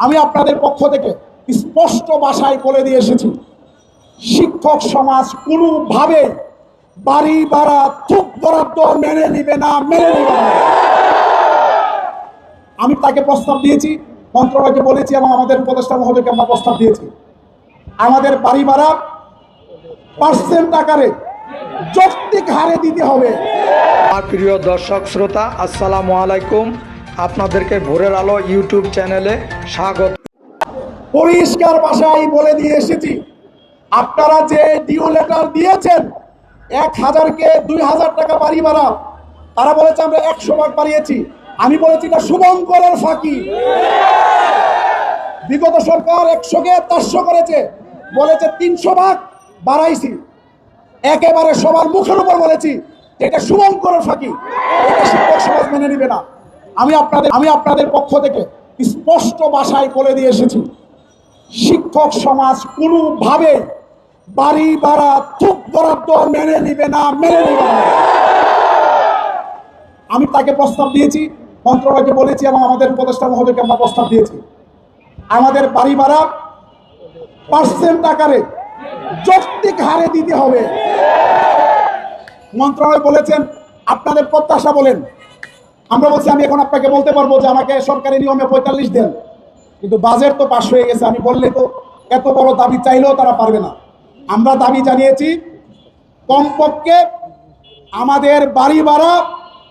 আমি আপনাদের পক্ষ থেকে স্পষ্ট ভাষায় বলে দিয়ে এসেছি, শিক্ষক সমাজ কোনোভাবে বাড়ি ভাড়া থুক বরাদ্দ মেনে নিবে না, মেনে নিবে না। আমি তাকে প্রস্তাব দিয়েছি, মন্ত্রণালয়কে বলেছি এবং আমাদের উপদেষ্টা মহোদয়কে আমরা প্রস্তাব দিয়েছি। আমাদের বাড়ি ভাড়া পার্সেন্ট আকারে যৌক্তিক হারে দিতে হবে। প্রিয় দর্শক, শ্রোতা, আসসালামু আলাইকুম। আপনাদেরকে ভোরের আলো ইউটিউব চ্যানেলে স্বাগত। পরিষ্কার ভাষায় বলে দিয়ে এসেছি। আপনারা যে ডিও লেটার দিয়েছেন, এক হাজারকে দুই হাজার টাকা বাড়ি ভাড়া, তারা বলেছে আমরা একশো ভাগ বাড়িয়েছি। আমি বলেছি এটা শুভঙ্করের ফাঁকি। বিগত সরকার একশোকে চারশো করেছে, বলেছে তিনশো ভাগ বাড়াইছি। একেবারে সবার মুখের উপর বলেছি, এটা শুভঙ্করের ফাঁকি। এটা শিক্ষক সমাজ মেনে নিবে না। আমি আপনাদের আমি আপনাদের পক্ষ থেকে স্পষ্ট ভাষায় বলে দিয়ে এসেছি, শিক্ষক সমাজ কোনোভাবে বাড়ি ভাড়া থুক বরাদ্দ মেনে নিবে না, মেনে নিবে না। আমি তাকে প্রস্তাব দিয়েছি, মন্ত্রণালয়কে বলেছি এবং আমাদের উপদেষ্টা মহোদয়কে আমরা প্রস্তাব দিয়েছি। আমাদের বাড়ি ভাড়া পার্সেন্ট আকারে যৌক্তিক হারে দিতে হবে। মন্ত্রণালয় বলেছেন, আপনাদের প্রত্যাশা বলেন আমরা বলছি আমি এখন আপনাকে বলতে পারব যে আমাকে সরকারি নিয়মে পঁয়তাল্লিশ দেন। কিন্তু বাজেট তো পাশ হয়ে গেছে আমি বললে তো এত বড় দাবি চাইলেও তারা পারবে না। আমরা দাবি জানিয়েছি কমপক্ষে আমাদের বাড়ি ভাড়া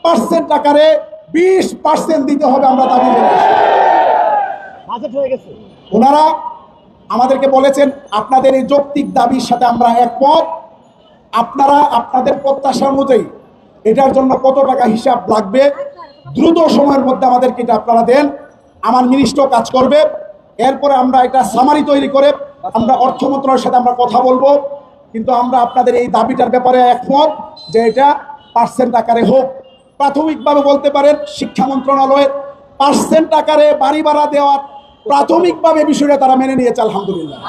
পার্সেন্ট আকারে বিশ পার্সেন্ট দিতে হবে আমরা দাবি ওনারা আমাদেরকে বলেছেন আপনাদের এই যৌক্তিক দাবির সাথে আমরা একমত। আপনারা আপনাদের প্রত্যাশা অনুযায়ী এটার জন্য কত টাকা হিসাব লাগবে? দ্রুত সময়ের মধ্যে আমাদেরকে এটা আপনারা দেন। আমার মিনিস্টার কাজ করবে। এরপরে আমরা এটা সামারি তৈরি করে আমরা অর্থ মন্ত্রণালয়ের সাথে আমরা কথা বলব। কিন্তু আমরা আপনাদের এই দাবিটার ব্যাপারে একমত যে এটা পার্সেন্ট আকারে হোক। প্রাথমিকভাবে বলতে পারেন, শিক্ষা মন্ত্রণালয়ের পার্সেন্ট আকারে বাড়ি ভাড়া দেওয়ার প্রাথমিকভাবে বিষয়টা তারা মেনে নিয়েছে আলহামদুলিল্লাহ।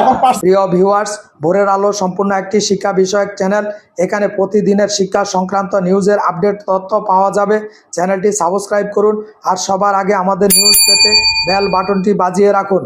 এখন প্রিয় ভিউয়ার্স ভোরের আলো সম্পূর্ণ একটি শিক্ষা বিষয়ক চ্যানেল এখানে প্রতিদিনের শিক্ষা সংক্রান্ত নিউজের আপডেট তথ্য পাওয়া যাবে। চ্যানেলটি সাবস্ক্রাইব করুন আর সবার আগে আমাদের নিউজ পেতে বেল বাটনটি বাজিয়ে রাখুন।